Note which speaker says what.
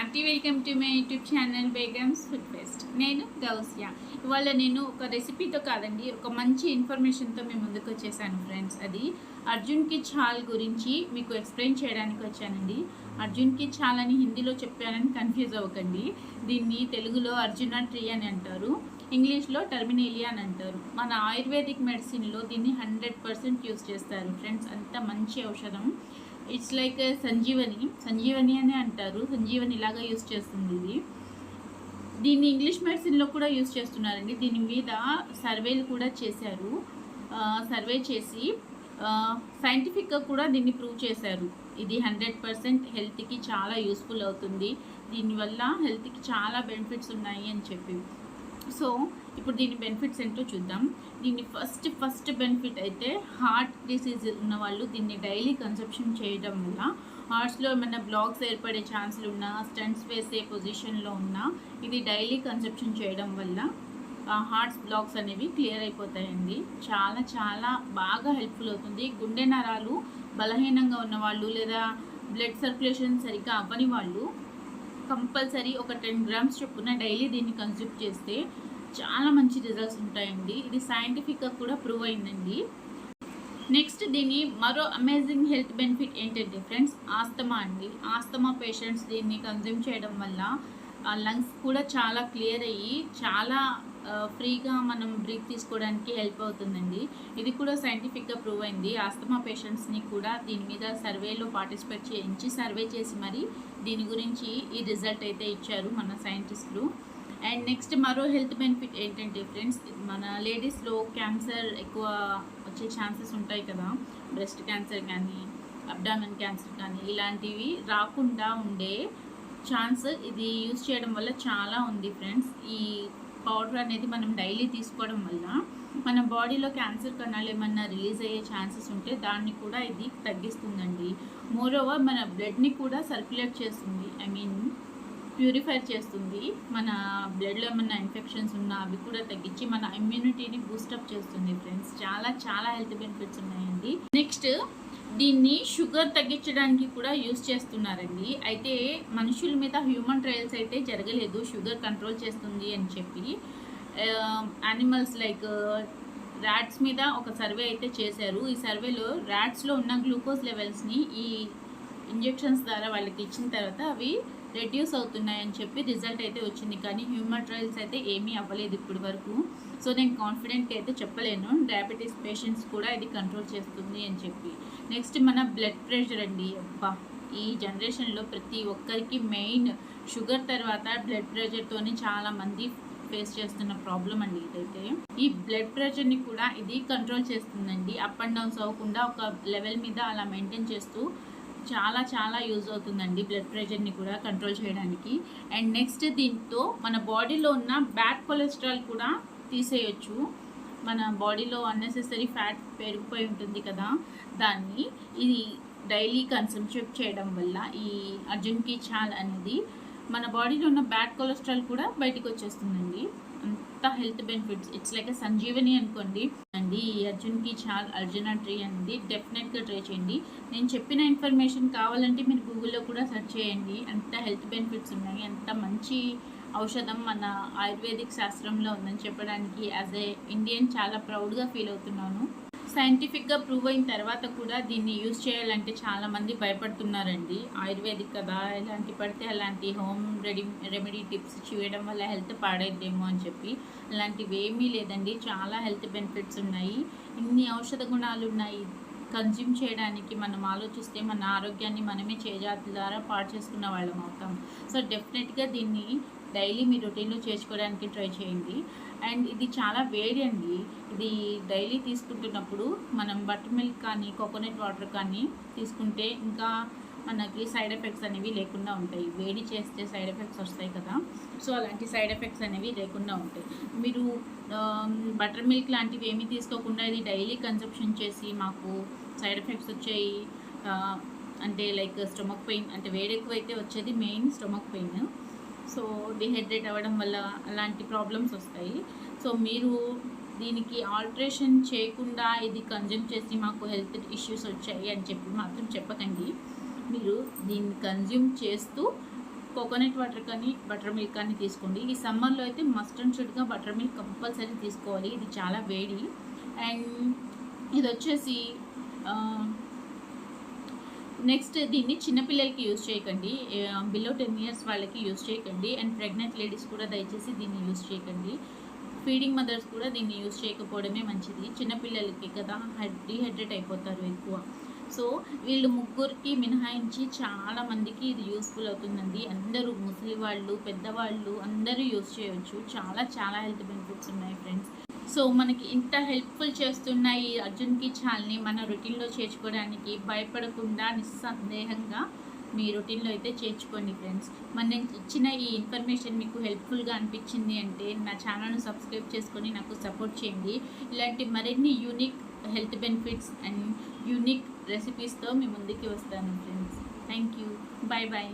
Speaker 1: Hearty welcome to my YouTube channel Begums food fest నేను గౌసియా. ఇవాళ నేను ఒక రెసిపీతో కాదండి ఒక మంచి ఇన్ఫర్మేషన్తో మేము ముందుకు వచ్చేసాను ఫ్రెండ్స్. అది అర్జున్కి ఛాల్ గురించి మీకు ఎక్స్ప్లెయిన్ చేయడానికి వచ్చానండి. అర్జున్కి ఛాల్ అని హిందీలో చెప్పానని కన్ఫ్యూజ్ అవ్వకండి. దీన్ని తెలుగులో అర్జున ట్రీ అని అంటారు ఇంగ్లీష్లో టర్మినేలియా అని అంటారు. మన ఆయుర్వేదిక్ మెడిసిన్లో దీన్ని హండ్రెడ్ పర్సెంట్ యూస్ చేస్తారు ఫ్రెండ్స్. అంత మంచి ఔషధం. ఇట్స్ లైక్ సంజీవని సంజీవని అని అంటారు. సంజీవని ఇలాగా యూస్ చేస్తుంది ఇది. దీన్ని ఇంగ్లీష్ మెడిసిన్లో కూడా యూస్ చేస్తున్నారండి. దీని మీద సర్వేలు కూడా చేశారు. సర్వే చేసి సైంటిఫిక్గా కూడా దీన్ని ప్రూవ్ చేశారు. ఇది హండ్రెడ్ పర్సెంట్ హెల్త్కి చాలా యూస్ఫుల్ అవుతుంది. దీనివల్ల హెల్త్కి చాలా బెనిఫిట్స్ ఉన్నాయి అని చెప్పి. సో ఇప్పుడు దీని బెనిఫిట్స్ ఏంటో చూద్దాం. దీన్ని ఫస్ట్ ఫస్ట్ బెనిఫిట్ అయితే హార్ట్ డిసీజ్ ఉన్న వాళ్ళు దీన్ని డైలీ కన్సప్షన్ చేయడం వల్ల హార్ట్స్లో ఏమైనా బ్లాక్స్ ఏర్పడే ఛాన్సులు ఉన్నా స్టంట్స్ వేసే పొజిషన్లో ఉన్నా ఇది డైలీ కన్సప్షన్ చేయడం వల్ల హార్ట్స్ బ్లాక్స్ అనేవి క్లియర్ అయిపోతాయండి. చాలా చాలా బాగా హెల్ప్ఫుల్ అవుతుంది. గుండె నరాలు బలహీనంగా ఉన్న వాళ్ళు లేదా బ్లడ్ సర్క్యులేషన్ సరిగ్గా అవ్వని వాళ్ళు కంపల్సరీ ఒక టెన్ గ్రామ్స్ చొప్పున డైలీ దీన్ని కన్జ్యూమ్ చేస్తే చాలా మంచి రిజల్ట్స్ ఉంటాయండి. ఇది సైంటిఫిక్గా కూడా ప్రూవ్ అయిందండి. నెక్స్ట్ దీని మరో అమేజింగ్ హెల్త్ బెనిఫిట్ ఏంటంటే ఫ్రెండ్స్ ఆస్తమా అండి. ఆస్తమా పేషెంట్స్ దీన్ని కన్జ్యూమ్ చేయడం వల్ల లంగ్స్ కూడా చాలా క్లియర్ అయ్యి చాలా ఫ్రీగా మనం బ్రీత్ తీసుకోవడానికి హెల్ప్ అవుతుందండి. ఇది కూడా సైంటిఫిక్గా ప్రూవ్ అయింది. ఆస్తమా పేషెంట్స్ని కూడా దీని మీద సర్వేలో పార్టిసిపేట్ చేయించి సర్వే చేసి మరి దీని గురించి ఈ రిజల్ట్ అయితే ఇచ్చారు మన సైంటిస్టులు. అండ్ నెక్స్ట్ మరో హెల్త్ బెనిఫిట్ ఏంటంటే ఫ్రెండ్స్ మన లేడీస్లో క్యాన్సర్ ఎక్కువ వచ్చే ఛాన్సెస్ ఉంటాయి కదా. బ్రెస్ట్ క్యాన్సర్ కానీ అబ్డామన్ క్యాన్సర్ కానీ ఇలాంటివి రాకుండా ఉండే ఛాన్స్ ఇది యూజ్ చేయడం వల్ల చాలా ఉంది ఫ్రెండ్స్. ఈ పౌడర్ అనేది మనం డైలీ తీసుకోవడం వల్ల మన బాడీలో క్యాన్సర్ కణాలు ఏమన్నా రిలీజ్ అయ్యే ఛాన్సెస్ ఉంటే దాన్ని కూడా ఇది తగ్గిస్తుందండి. మోర్ ఓవర్ మన బ్లడ్ని కూడా సర్క్యులేట్ చేస్తుంది. ఐ మీన్ ప్యూరిఫై చేస్తుంది. మన బ్లడ్లో ఏమన్నా ఇన్ఫెక్షన్స్ ఉన్నా అవి కూడా తగ్గించి మన ఇమ్యూనిటీని బూస్టప్ చేస్తుంది ఫ్రెండ్స్ చాలా చాలా హెల్త్ బెనిఫిట్స్ ఉన్నాయండి. నెక్స్ట్ దీన్ని షుగర్ తగ్గించడానికి కూడా యూస్ చేస్తున్నారండి. అయితే మనుషుల మీద హ్యూమన్ ట్రయల్స్ అయితే జరగలేదు. షుగర్ కంట్రోల్ చేస్తుంది అని చెప్పి యానిమల్స్ లైక్ ర్యాట్స్ మీద ఒక సర్వే అయితే చేశారు. ఈ సర్వేలో ర్యాట్స్లో ఉన్న గ్లూకోజ్ లెవెల్స్ని ఈ ఇంజెక్షన్స్ ద్వారా వాళ్ళకి ఇచ్చిన తర్వాత అవి రెడ్యూస్ అవుతున్నాయని చెప్పి రిజల్ట్ అయితే వచ్చింది. కానీ హ్యూమన్ ట్రయల్స్ అయితే ఏమీ అవ్వలేదు ఇప్పటి వరకు. సో నేను కాన్ఫిడెంట్గా అయితే చెప్పలేను. డయాబెటీస్ పేషెంట్స్ కూడా ఇది కంట్రోల్ చేస్తుంది అని చెప్పి. నెక్స్ట్ మన బ్లడ్ ప్రెషర్ అండి అబ్బా. ఈ జనరేషన్లో ప్రతి ఒక్కరికి మెయిన్ షుగర్ తర్వాత బ్లడ్ ప్రెషర్తోనే చాలామంది ఫేస్ చేస్తున్న ప్రాబ్లం అండి ఇదైతే. ఈ బ్లడ్ ప్రెషర్ని కూడా ఇది కంట్రోల్ చేస్తుందండి. అప్ అండ్ డౌన్స్ అవ్వకుండా ఒక లెవెల్ మీద అలా మెయింటైన్ చేస్తూ చాలా చాలా యూజ్ అవుతుందండి బ్లడ్ ప్రెషర్ని కూడా కంట్రోల్ చేయడానికి. అండ్ నెక్స్ట్ దీంతో మన బాడీలో ఉన్న బ్యాడ్ కొలెస్ట్రాల్ కూడా తీసేయచ్చు. మన బాడీలో అన్నెసెసరీ ఫ్యాట్ పెరిగిపోయి ఉంటుంది కదా దాన్ని ఇది డైలీ కన్సంప్షన్ చేయడం వల్ల ఈ అర్జున్కి చాల్ అనేది మన బాడీలో ఉన్న బ్యాడ్ కొలెస్ట్రాల్ కూడా బయటకు వచ్చేస్తుందండి. అంత health benefits it's like Sanjeevani అనుకోండి. అండి ఈ అర్జున్కి చాల్ అర్జున ట్రీ అనేది డెఫినెట్గా ట్రై చేయండి. నేను చెప్పిన ఇన్ఫర్మేషన్ కావాలంటే మీరు గూగుల్లో కూడా సెర్చ్ చేయండి. అంత హెల్త్ బెనిఫిట్స్ ఉన్నాయి. అంత మంచి ఔషధం మన ఆయుర్వేదిక్ శాస్త్రంలో ఉందని చెప్పడానికి యాజ్ ఏ ఇండియన్ చాలా ప్రౌడ్గా ఫీల్ అవుతున్నాను. సైంటిఫిక్గా ప్రూవ్ అయిన తర్వాత కూడా దీన్ని యూజ్ చేయాలంటే చాలామంది భయపడుతున్నారండి. ఆయుర్వేదిక్ కదా ఎలాంటి పడితే అలాంటి హోమ్ రెడీ రెమెడీ టిప్స్ చేయడం వల్ల హెల్త్ పాడైద్దేమో అని చెప్పి అలాంటివి ఏమీ లేదండి. చాలా హెల్త్ బెనిఫిట్స్ ఉన్నాయి. ఇన్ని ఔషధ గుణాలు ఉన్నాయి. కన్జ్యూమ్ చేయడానికి మనం ఆలోచిస్తే మన ఆరోగ్యాన్ని మనమే చేజాతి ద్వారా పాడు చేసుకున్న వాళ్ళం అవుతాం. సో డెఫినెట్గా దీన్ని డైలీ మీ రొటీన్లో చేసుకోవడానికి ట్రై చేయండి. అండ్ ఇది చాలా వేడి అండి. ఇది డైలీ తీసుకుంటున్నప్పుడు మనం బటర్ మిల్క్ కానీ కోకోనట్ వాటర్ కానీ తీసుకుంటే ఇంకా మనకి సైడ్ ఎఫెక్ట్స్ అనేవి లేకుండా ఉంటాయి. వేడి చేస్తే సైడ్ ఎఫెక్ట్స్ వస్తాయి కదా. సో అలాంటి సైడ్ ఎఫెక్ట్స్ అనేవి లేకుండా ఉంటాయి. మీరు బటర్ మిల్క్ లాంటివి ఏమీ తీసుకోకుండా ఇది డైలీ కన్సప్షన్ చేసి మాకు సైడ్ ఎఫెక్ట్స్ వచ్చాయి. అంటే లైక్ స్టొమక్ పెయిన్ అంటే వేడి ఎక్కువ అయితే వచ్చేది main stomach pain. So dehydrate అవ్వడం వల్ల అలాంటి ప్రాబ్లమ్స్ వస్తాయి. సో మీరు దీనికి ఆల్ట్రేషన్ చేయకుండా ఇది కన్జ్యూమ్ చేసి మాకు హెల్త్ ఇష్యూస్ వచ్చాయి అని చెప్పి మాత్రం చెప్పకండి. మీరు దీన్ని కన్జ్యూమ్ చేస్తూ కోకోనట్ వాటర్ కానీ బటర్ మిల్క్ కానీ తీసుకోండి. ఈ సమ్మర్లో అయితే మస్ట్ అండ్ షుడ్గా బటర్ మిల్క్ కంపల్సరీ తీసుకోవాలి. ఇది చాలా వేడి. అండ్ ఇది వచ్చేసి నెక్స్ట్ దీన్ని చిన్నపిల్లలకి యూజ్ చేయకండి. బిలో టెన్ ఇయర్స్ వాళ్ళకి యూజ్ చేయకండి. అండ్ ప్రెగ్నెంట్ లేడీస్ కూడా దయచేసి దీన్ని యూజ్ చేయకండి. ఫీడింగ్ మదర్స్ కూడా దీన్ని యూజ్ చేయకపోవడమే మంచిది. చిన్నపిల్లలకి కదా డీహైడ్రేట్ అయిపోతారు ఎక్కువ. సో వీళ్ళు ముగ్గురికి మినహాయించి చాలా మందికి ఇది యూస్ఫుల్ అవుతుందండి. అందరూ ముసలి వాళ్ళు పెద్దవాళ్ళు అందరూ యూజ్ చేయవచ్చు. చాలా చాలా హెల్త్ బెనిఫిట్స్ ఉన్నాయి ఫ్రెండ్స్ సో మనకి ఇంత హెల్ప్ఫుల్ చేస్తున్న ఈ అర్జున్కి కిచాల్ని మన రొటీన్లో చేర్చుకోవడానికి భయపడకుండా నిస్సందేహంగా మీ రొటీన్లో అయితే చేర్చుకోండి ఫ్రెండ్స్. మన నేను ఇచ్చిన ఈ ఇన్ఫర్మేషన్ మీకు హెల్ప్ఫుల్గా అనిపించింది అంటే నా ఛానల్ను సబ్స్క్రైబ్ చేసుకొని నాకు సపోర్ట్ చేయండి. ఇలాంటి మరిన్ని unique health benefits and unique రెసిపీస్తో మీ ముందుకి వస్తాను friends. Thank you bye bye